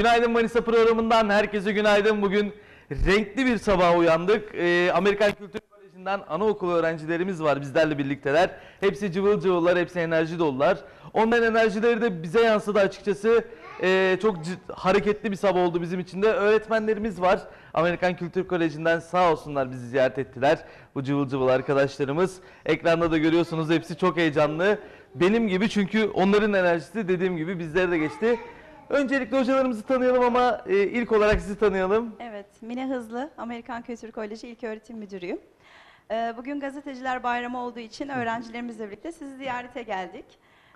Günaydın Manisa programından herkese günaydın. Bugün renkli bir sabah uyandık. Ee, Amerikan Kültür Koleji'nden anaokulu öğrencilerimiz var bizlerle birlikteler. Hepsi cıvıl cıvıllar, hepsi enerji dolular. Onların enerjileri de bize yansıdı açıkçası. Ee, çok hareketli bir sabah oldu bizim için de. Öğretmenlerimiz var. Amerikan Kültür Koleji'nden sağ olsunlar bizi ziyaret ettiler. Bu cıvıl cıvıl arkadaşlarımız. Ekranda da görüyorsunuz hepsi çok heyecanlı. Benim gibi çünkü onların enerjisi dediğim gibi bizlere de geçti. Öncelikle hocalarımızı tanıyalım ama e, ilk olarak sizi tanıyalım. Evet, Mine Hızlı, Amerikan Kültür Koleji İlköğretim Müdürüyüm. Ee, Bugün Gazeteciler Bayramı olduğu için öğrencilerimizle birlikte sizi ziyarete geldik.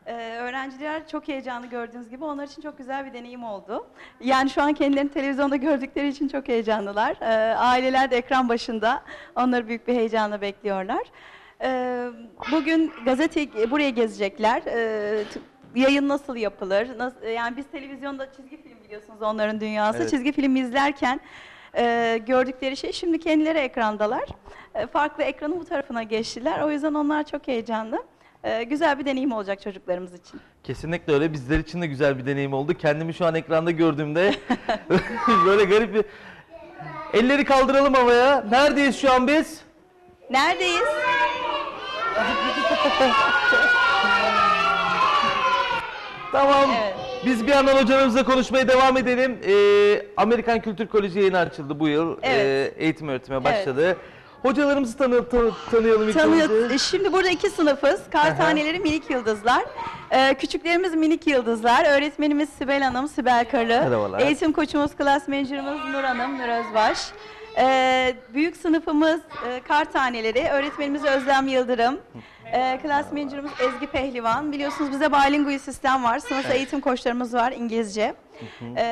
Ee, Öğrenciler çok heyecanlı gördüğünüz gibi onlar için çok güzel bir deneyim oldu. Yani şu an kendilerini televizyonda gördükleri için çok heyecanlılar. Ee, Aileler de ekran başında onları büyük bir heyecanla bekliyorlar. Ee, Bugün gazete buraya gezecekler. Ee, t- Yayın nasıl yapılır? Nasıl, yani biz televizyonda çizgi film biliyorsunuz onların dünyası. Evet. Çizgi film izlerken e, gördükleri şey şimdi kendileri ekrandalar. E, farklı ekranın bu tarafına geçtiler. O yüzden onlar çok heyecanlı. E, güzel bir deneyim olacak çocuklarımız için. Kesinlikle öyle. Bizler için de güzel bir deneyim oldu. Kendimi şu an ekranda gördüğümde böyle garip bir... Elleri kaldıralım havaya. Neredeyiz şu an biz? Neredeyiz? Tamam. Evet. Biz bir yandan hocalarımızla konuşmaya devam edelim. Ee, Amerikan Kültür Koleji yeni açıldı bu yıl. Evet. Ee, eğitim öğretime başladı. Hocalarımızı tanı, tanı- tanıyalım ilk Tanıyor, önce. şimdi burada iki sınıfız. Kar Aha. taneleri minik yıldızlar. Ee, küçüklerimiz minik yıldızlar. Öğretmenimiz Sibel Hanım, Sibel Karı. Merhabalar. Eğitim koçumuz, klas menajerimiz Nur Hanım, Nur Özbaş. Ee, büyük sınıfımız e, kar taneleri. Öğretmenimiz Özlem Yıldırım. Ee, klas menajerimiz Ezgi Pehlivan. Biliyorsunuz bize bilingual sistem var. Sınıf eğitim koçlarımız var İngilizce. Ee,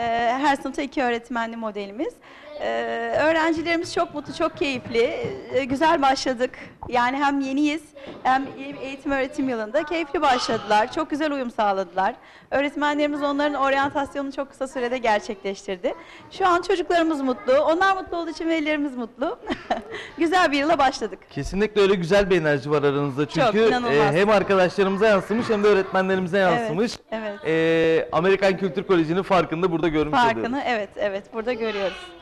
her sınıfta iki öğretmenli modelimiz. Ee, öğrencilerimiz çok mutlu, çok keyifli. Ee, güzel başladık. Yani hem yeniyiz hem eğitim öğretim yılında keyifli başladılar. Çok güzel uyum sağladılar. Öğretmenlerimiz onların oryantasyonunu çok kısa sürede gerçekleştirdi. Şu an çocuklarımız mutlu. Onlar mutlu olduğu için velilerimiz mutlu. güzel bir yıla başladık. Kesinlikle öyle güzel bir enerji var aranızda. Çünkü inanılmaz. e, hem arkadaşlarımıza yansımış hem de öğretmenlerimize yansımış. evet. Ee, Amerikan Kültür Koleji'nin farkını burada görmüş oluyoruz. Farkını evet evet burada görüyoruz.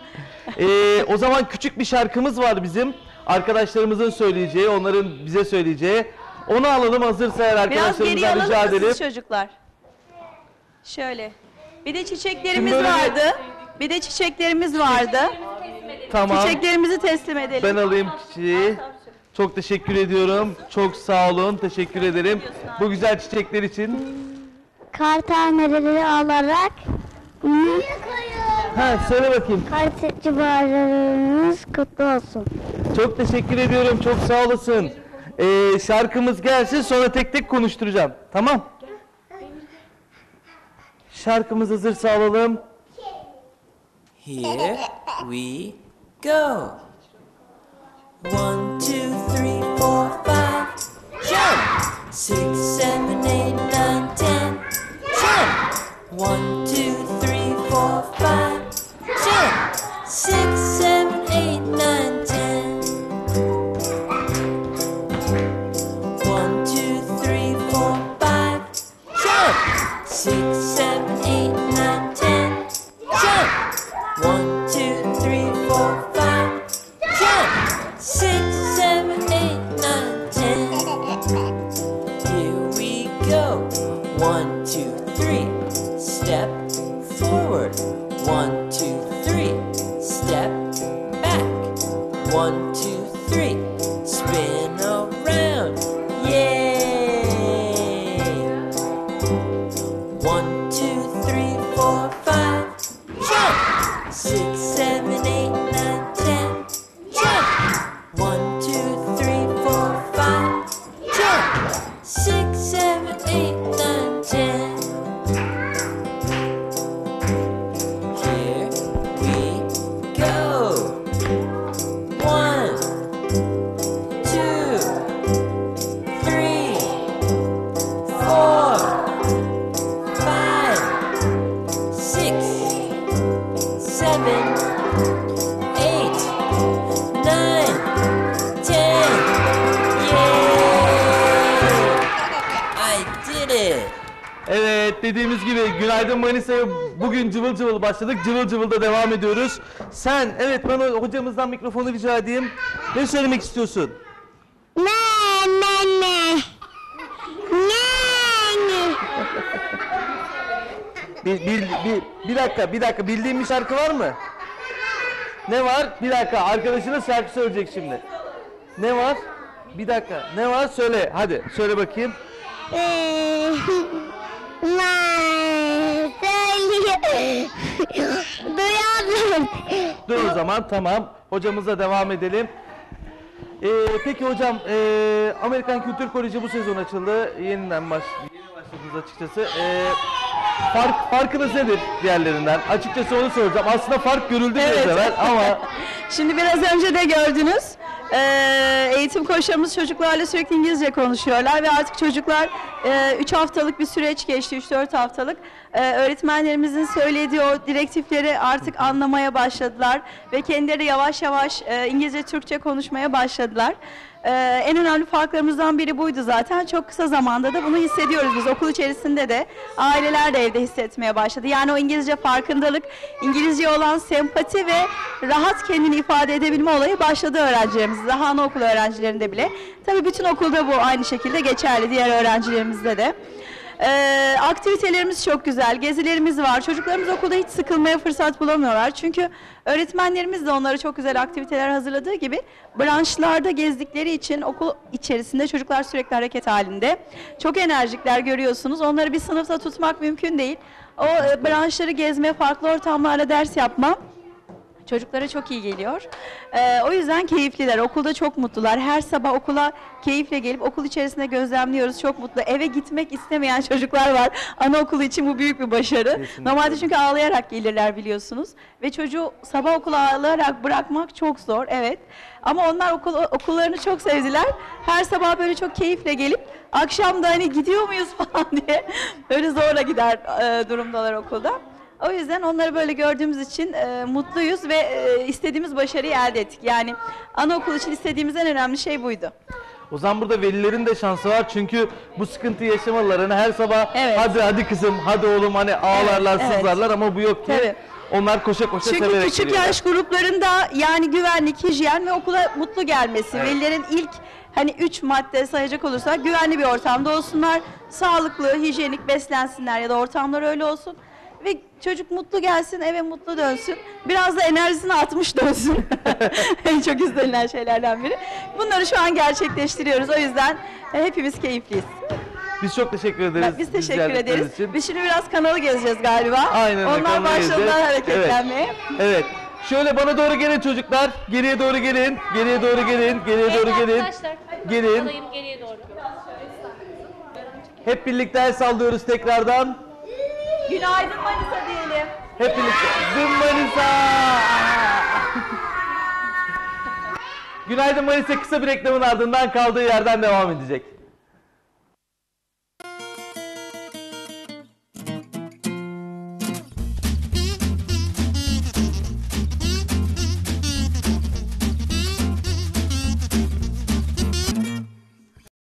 Ee, o zaman küçük bir şarkımız var bizim. Arkadaşlarımızın söyleyeceği, onların bize söyleyeceği. Onu alalım hazırsa eğer Biraz geriye arkadaşlarımızdan alalım rica mı edelim. siz çocuklar? Şöyle. Bir de çiçeklerimiz Şimdi böyle vardı. Bir de çiçeklerimiz vardı. Tamam. Çiçeklerimizi teslim edelim. Ben alayım çiçeği. Çok teşekkür ediyorum. Çok sağ olun. Teşekkür ederim. Bu güzel çiçekler için. Kar taneleri alarak büyük Ha söyle bakayım. karteci bayramınız kutlu olsun. Çok teşekkür ediyorum. Çok sağ olasın. Ee, şarkımız gelsin sonra tek tek konuşturacağım. Tamam. Şarkımız hazırsa alalım. Here we go. One, two, three, four, five. Jump! Six, seven, eight, nine, Step forward. One, two, three. Step back. One, two, three. Spin Evet dediğimiz gibi Günaydın Manisa'ya bugün cıvıl cıvıl başladık. Cıvıl cıvıl da devam ediyoruz. Sen, evet ben o- hocamızdan mikrofonu rica edeyim. Ne söylemek istiyorsun? Ne ne ne. Ne ne. Bir, bir, bir, bir dakika, bir dakika. Bildiğin bir şarkı var mı? Ne var? Bir dakika. Arkadaşınız şarkı söyleyecek şimdi. Ne var? Bir dakika. Ne var? Söyle. Hadi. Söyle bakayım. Ee, Duyamadım. Dur o zaman. Tamam. Hocamıza devam edelim. Ee, peki hocam, ee, Amerikan Kültür Koleji bu sezon açıldı. Yeniden baş, yeni başladınız açıkçası. Ee, fark, farkınız nedir diğerlerinden? Açıkçası onu soracağım. Aslında fark görüldü biraz Evet. evvel ama Şimdi biraz önce de gördünüz. Ee, eğitim koçlarımız çocuklarla sürekli İngilizce konuşuyorlar ve artık çocuklar 3 haftalık bir süreç geçti, 3-4 haftalık. Ee, öğretmenlerimizin söylediği o direktifleri artık anlamaya başladılar ve kendileri yavaş yavaş e, İngilizce, Türkçe konuşmaya başladılar. Ee, en önemli farklarımızdan biri buydu zaten. Çok kısa zamanda da bunu hissediyoruz biz. Okul içerisinde de aileler de evde hissetmeye başladı. Yani o İngilizce farkındalık, İngilizce olan sempati ve rahat kendini ifade edebilme olayı başladı öğrencilerimizde. Daha anaokulu öğrencilerinde bile. Tabii bütün okulda bu aynı şekilde geçerli diğer öğrencilerimizde de. Ee, aktivitelerimiz çok güzel, gezilerimiz var. Çocuklarımız okulda hiç sıkılmaya fırsat bulamıyorlar. Çünkü öğretmenlerimiz de onlara çok güzel aktiviteler hazırladığı gibi branşlarda gezdikleri için okul içerisinde çocuklar sürekli hareket halinde. Çok enerjikler görüyorsunuz. Onları bir sınıfta tutmak mümkün değil. O e, branşları gezme, farklı ortamlarla ders yapma Çocuklara çok iyi geliyor. Ee, o yüzden keyifliler. Okulda çok mutlular. Her sabah okula keyifle gelip okul içerisinde gözlemliyoruz. Çok mutlu. Eve gitmek istemeyen çocuklar var. Anaokulu için bu büyük bir başarı. Kesinlikle. Normalde çünkü ağlayarak gelirler biliyorsunuz. Ve çocuğu sabah okula ağlayarak bırakmak çok zor. Evet. Ama onlar okul, okullarını çok sevdiler. Her sabah böyle çok keyifle gelip akşam da hani gidiyor muyuz falan diye öyle zorla gider e, durumdalar okulda. O yüzden onları böyle gördüğümüz için e, mutluyuz ve e, istediğimiz başarıyı elde ettik. Yani anaokulu için istediğimiz en önemli şey buydu. O zaman burada velilerin de şansı var çünkü bu sıkıntıyı yaşamalarını her sabah Evet. hadi hadi kızım hadi oğlum hani ağlarlar evet. sızlarlar ama bu yok ki. Tabii. Onlar koşa koşa Çünkü severek küçük geliyorlar. yaş gruplarında yani güvenlik, hijyen ve okula mutlu gelmesi. Evet. Velilerin ilk hani üç madde sayacak olursak güvenli bir ortamda olsunlar, sağlıklı, hijyenik beslensinler ya da ortamlar öyle olsun. Ve çocuk mutlu gelsin, eve mutlu dönsün. Biraz da enerjisini atmış dönsün. en çok istenilen şeylerden biri. Bunları şu an gerçekleştiriyoruz. O yüzden e, hepimiz keyifliyiz. Biz çok teşekkür ederiz. Biz teşekkür ederiz. için. Biz şimdi biraz kanalı gezeceğiz galiba. Aynen öyle, Onlar başladılar hareketlenmeye. Evet. Şöyle bana doğru gelin çocuklar. Geriye doğru gelin. Geriye doğru gelin. Geriye doğru gelin. Arkadaşlar Gelin. alayım geriye doğru. Hep birlikte el sallıyoruz tekrardan. Günaydın Manisa diyelim. Hep birlikte. Dın Manisa. Günaydın Manisa kısa bir reklamın ardından kaldığı yerden devam edecek.